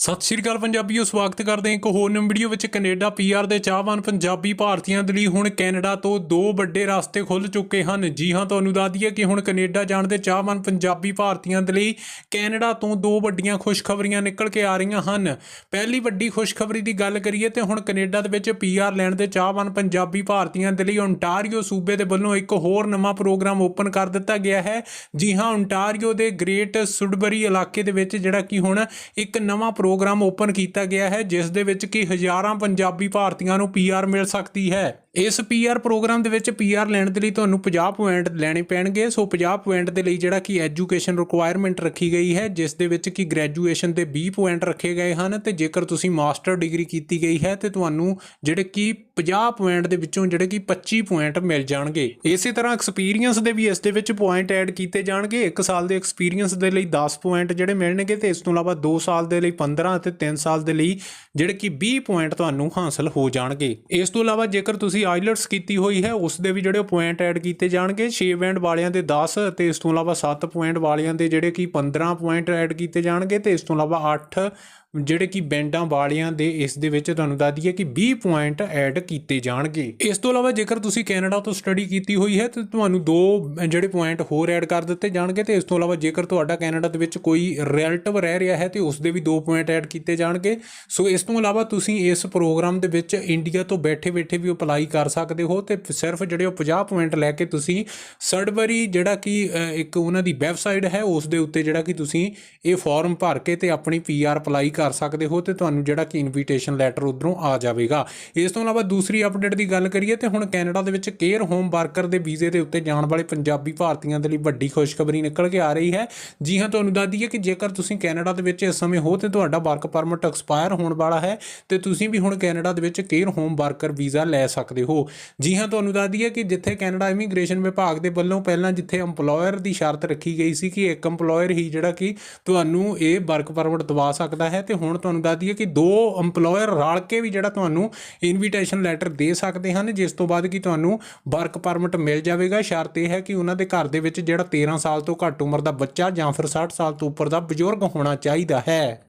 ਸਤਿ ਸ਼੍ਰੀ ਅਕਾਲ ਪੰਜਾਬੀਓ, ਸਵਾਗਤ ਕਰਦੇ ਹਾਂ ਇੱਕ ਹੋਰ ਨਵੀਂ ਵੀਡੀਓ ਵਿੱਚ। ਕੈਨੇਡਾ ਪੀਆਰ ਦੇ ਚਾਹਵਾਨ ਪੰਜਾਬੀ ਭਾਰਤੀਆਂ ਦੇ ਲਈ ਹੁਣ ਕੈਨੇਡਾ ਤੋਂ ਦੋ ਵੱਡੇ ਰਸਤੇ ਖੁੱਲ ਚੁੱਕੇ ਹਨ। ਜੀ ਹਾਂ, ਤੁਹਾਨੂੰ ਦੱਸ ਦਈਏ ਕਿ ਹੁਣ ਕੈਨੇਡਾ ਜਾਣ ਦੇ ਚਾਹਵਾਨ ਪੰਜਾਬੀ ਭਾਰਤੀਆਂ ਦੇ ਲਈ ਕੈਨੇਡਾ ਤੋਂ ਦੋ ਵੱਡੀਆਂ ਖੁਸ਼ਖਬਰੀਆਂ ਨਿਕਲ ਕੇ ਆ ਰਹੀਆਂ ਹਨ। ਪਹਿਲੀ ਵੱਡੀ ਖੁਸ਼ਖਬਰੀ ਦੀ ਗੱਲ ਕਰੀਏ ਤੇ ਹੁਣ ਕੈਨੇਡਾ ਦੇ ਵਿੱਚ ਪੀਆਰ ਲੈਣ ਦੇ ਚਾਹਵਾਨ ਪੰਜਾਬੀ ਭਾਰਤੀਆਂ ਦੇ ਲਈ ਓਨਟਾਰੀਓ ਸੂਬੇ ਦੇ ਵੱਲੋਂ ਇੱਕ ਹੋਰ ਨਵਾਂ ਪ੍ਰੋਗਰਾਮ ਓਪਨ ਕਰ ਦਿੱਤਾ ਗਿਆ ਹੈ। ਜੀ ਹਾਂ ਓਨਟਾਰੀਓ ਦੇ ਗ੍ਰੇਟ ਸੁਡਬਰੀ ਇਲਾਕੇ ਦੇ ਵਿੱਚ ਜਿਹੜਾ ਕਿ ਹੁਣ ਇੱਕ ਨਵਾਂ ਪ੍ਰੋਗਰਾਮ ਓਪਨ ਕੀਤਾ ਗਿਆ ਹੈ, ਜਿਸ ਦੇ ਵਿੱਚ ਕਿ ਹਜ਼ਾਰਾਂ ਪੰਜਾਬੀ ਭਾਰਤੀਆਂ ਨੂੰ ਪੀਆਰ ਮਿਲ ਸਕਦੀ ਹੈ। ਇਸ ਪੀਆਰ ਪ੍ਰੋਗਰਾਮ ਦੇ ਵਿੱਚ ਪੀਆਰ ਲੈਣ ਦੇ ਲਈ ਤੁਹਾਨੂੰ 50 ਪੁਆਇੰਟ ਲੈਣੇ ਪੈਣਗੇ। ਸੋ 50 ਪੁਆਇੰਟ ਦੇ ਲਈ ਜਿਹੜਾ ਕਿ ਐਜੂਕੇਸ਼ਨ ਰਿਕੁਆਇਰਮੈਂਟ ਰੱਖੀ ਗਈ ਹੈ, ਜਿਸ ਦੇ ਵਿੱਚ ਕਿ ਗ੍ਰੈਜੂਏਸ਼ਨ ਦੇ 20 ਪੁਆਇੰਟ ਰੱਖੇ ਗਏ ਹਨ ਤੇ ਜੇਕਰ ਤੁਸੀਂ ਮਾਸਟਰ ਡਿਗਰੀ ਕੀਤੀ ਗਈ ਹੈ ਤੇ ਤੁਹਾਨੂੰ ਜਿਹੜੇ ਕਿ 50 ਪੁਆਇੰਟ ਦੇ ਵਿੱਚੋਂ ਜਿਹੜੇ ਕਿ 25 ਪੁਆਇੰਟ ਮਿਲ ਜਾਣਗੇ। ਇਸੇ ਤਰ੍ਹਾਂ ਐਕਸਪੀਰੀਅੰਸ ਦੇ ਵੀ ਇਸ ਦੇ ਵਿੱਚ ਪੁਆਇੰਟ ਐਡ ਕੀਤੇ ਜਾਣਗੇ। 1 ਸਾਲ ਦੇ ਐਕਸਪੀਰੀਅੰਸ ਦੇ ਲਈ 10 ਪੁਆਇੰਟ ਜਿਹੜੇ ਮਿਲਣਗੇ ਤੇ ਇਸ ਤੋਂ ਇਲਾਵਾ 2 ਸਾਲ ਦੇ ਲਈ 15 ਅਤੇ 3 ਸਾਲ ਦੇ ਲਈ ਜਿਹੜੇ ਕਿ 20 ਪੁਆਇੰਟ ਤੁਹਾਨੂੰ ਹਾਸਲ ਹੋ ਜਾਣਗੇ। ਇਸ ਤੋਂ ਇਲਾਵਾ ਜੇਕਰ ਤੁਸੀਂ ਆਈਲਟਸ ਕੀਤੀ ਹੋਈ ਹੈ, ਉਸ ਦੇ ਵੀ ਜਿਹੜੇ ਪੁਆਇੰਟ ਐਡ ਕੀਤੇ ਜਾਣਗੇ। 6 ਬੈਂਡ ਵਾਲਿਆਂ ਦੇ 10 ਅਤੇ ਇਸ ਤੋਂ ਇਲਾਵਾ 7 ਪੁਆਇੰਟ ਵਾਲਿਆਂ ਦੇ ਜਿਹੜੇ ਕਿ 15 ਪੁਆਇੰਟ ਐਡ ਕੀਤੇ ਜਾਣਗੇ ਤੇ ਇਸ ਤੋਂ ਇਲਾਵਾ 8 ਜਿਹੜੇ ਕਿ ਬੈਂਡਾਂ ਵਾਲਿਆਂ ਦੇ ਇਸ ਦੇ ਵਿੱਚ ਤੁਹਾਨੂੰ ਦੱਸ ਦਈਏ ਕਿ 20 ਪੁਆਇੰਟ ਐਡ ਕੀਤੇ ਜਾਣਗੇ। ਇਸ ਤੋਂ ਇਲਾਵਾ ਜੇਕਰ ਤੁਸੀਂ ਕੈਨੇਡਾ ਤੋਂ ਸਟੱਡੀ ਕੀਤੀ ਹੋਈ ਹੈ, ਤਾਂ ਤੁਹਾਨੂੰ ਦੋ ਜਿਹੜੇ ਪੁਆਇੰਟ ਹੋਰ ਐਡ ਕਰ ਦਿੱਤੇ ਜਾਣਗੇ ਤੇ ਇਸ ਤੋਂ ਇਲਾਵਾ ਜੇਕਰ ਤੁਹਾਡਾ ਕੈਨੇਡਾ ਦੇ ਵਿੱਚ ਕੋਈ ਰਿਲੇਟਿਵ ਰਹਿ ਰਿਹਾ ਹੈ, ਤੇ ਉਸ ਦੇ ਵੀ ਦੋ ਪੁਆਇੰਟ ਐਡ ਕੀਤੇ ਜਾਣਗੇ। ਸੋ ਇਸ ਤੋਂ ਇਲਾਵਾ ਤੁਸੀਂ ਇਸ ਪ੍ਰੋਗਰਾਮ ਦੇ ਵਿੱਚ ਇੰਡੀਆ ਤੋਂ ਬੈਠੇ ਬੈਠੇ ਵੀ ਅਪਲਾਈ ਕਰ ਸਕਦੇ ਹੋ ਤੇ ਸਿਰਫ ਜਿਹੜੇ ਉਹ 50 ਪੁਆਇੰਟ ਲੈ ਕੇ ਤੁਸੀਂ ਸਡਬਰੀ ਜਿਹੜਾ ਕਿ ਇੱਕ ਉਹਨਾਂ ਦੀ ਵੈਬਸਾਈਟ ਹੈ, ਉਸ ਦੇ ਉੱਤੇ ਜਿਹੜਾ ਕਿ ਤੁਸੀਂ ਇਹ ਫਾਰਮ ਭਰ ਕੇ ਤੇ ਆਪਣੀ ਪੀਆਰ ਅਪਲਾਈ ਕਰ ਸਕਦੇ ਹੋ ਤੇ ਤੁਹਾਨੂੰ ਜਿਹੜਾ ਕਿ ਇਨਵੀਟੇਸ਼ਨ ਲੈਟਰ ਉਧਰੋਂ ਆ ਜਾਵੇਗਾ। ਇਸ ਤੋਂ ਇਲਾਵਾ ਦੂਸਰੀ ਅਪਡੇਟ ਦੀ ਗੱਲ ਕਰੀਏ ਤੇ ਹੁਣ ਕੈਨੇਡਾ ਦੇ ਵਿੱਚ ਕੇਅਰ ਹੋਮ ਵਰਕਰ ਦੇ ਵੀਜ਼ੇ ਦੇ ਉੱਤੇ ਜਾਣ ਵਾਲੇ ਪੰਜਾਬੀ ਭਾਰਤੀਆਂ ਦੇ ਲਈ ਵੱਡੀ ਖੁਸ਼ਖਬਰੀ ਨਿਕਲ ਕੇ ਆ ਰਹੀ ਹੈ। ਜੀ ਹਾਂ, ਤੁਹਾਨੂੰ ਦੱਸ ਦਈਏ ਕਿ ਜੇਕਰ ਤੁਸੀਂ ਕੈਨੇਡਾ ਦੇ ਵਿੱਚ ਇਸ ਸਮੇਂ ਹੋ ਤੇ ਤੁਹਾਡਾ ਵਰਕ ਪਰਮਿਟ ਐਕਸਪਾਇਰ ਹੋਣ ਵਾਲਾ ਹੈ ਤੇ ਤੁਸੀਂ ਵੀ ਹੁਣ ਕੈਨੇਡਾ ਦੇ ਵਿੱਚ ਕੇਅਰ ਹੋਮ ਵਰਕਰ ਵੀਜ਼ਾ ਲੈ ਸਕਦੇ ਸਕਦੇ ਹੋ। ਜੀ ਹਾਂ, ਤੁਹਾਨੂੰ ਦੱਸ ਦਈਏ ਕਿ ਜਿੱਥੇ ਕੈਨੇਡਾ ਇਮੀਗ੍ਰੇਸ਼ਨ ਵਿਭਾਗ ਦੇ ਵੱਲੋਂ ਪਹਿਲਾਂ ਜਿੱਥੇ EMPLOYER ਦੀ ਸ਼ਰਤ ਰੱਖੀ ਗਈ ਸੀ ਕਿ ਇੱਕ EMPLOYER ਹੀ ਜਿਹੜਾ ਕਿ ਤੁਹਾਨੂੰ ਇਹ ਵਰਕ ਪਰਮਿਟ ਦਵਾ ਸਕਦਾ ਹੈ ਤੇ ਹੁਣ ਤੁਹਾਨੂੰ ਦੱਸ ਦਈਏ ਕਿ ਦੋ EMPLOYER ਰਲ ਕੇ ਵੀ ਜਿਹੜਾ ਤੁਹਾਨੂੰ ਇਨਵੀਟੇਸ਼ਨ ਲੈਟਰ ਦੇ ਸਕਦੇ ਹਨ, ਜਿਸ ਤੋਂ ਬਾਅਦ ਕਿ ਤੁਹਾਨੂੰ ਵਰਕ ਪਰਮਿਟ ਮਿਲ ਜਾਵੇਗਾ। ਸ਼ਰਤ ਇਹ ਹੈ ਕਿ ਉਹਨਾਂ ਦੇ ਘਰ ਦੇ ਵਿੱਚ ਜਿਹੜਾ 13 ਸਾਲ ਤੋਂ ਘੱਟ ਉਮਰ ਦਾ ਬੱਚਾ ਜਾਂ ਫਿਰ 60 ਸਾਲ ਤੋਂ ਉੱਪਰ ਦਾ ਬਜ਼ੁਰਗ ਹੋਣਾ ਚਾਹੀਦਾ ਹੈ।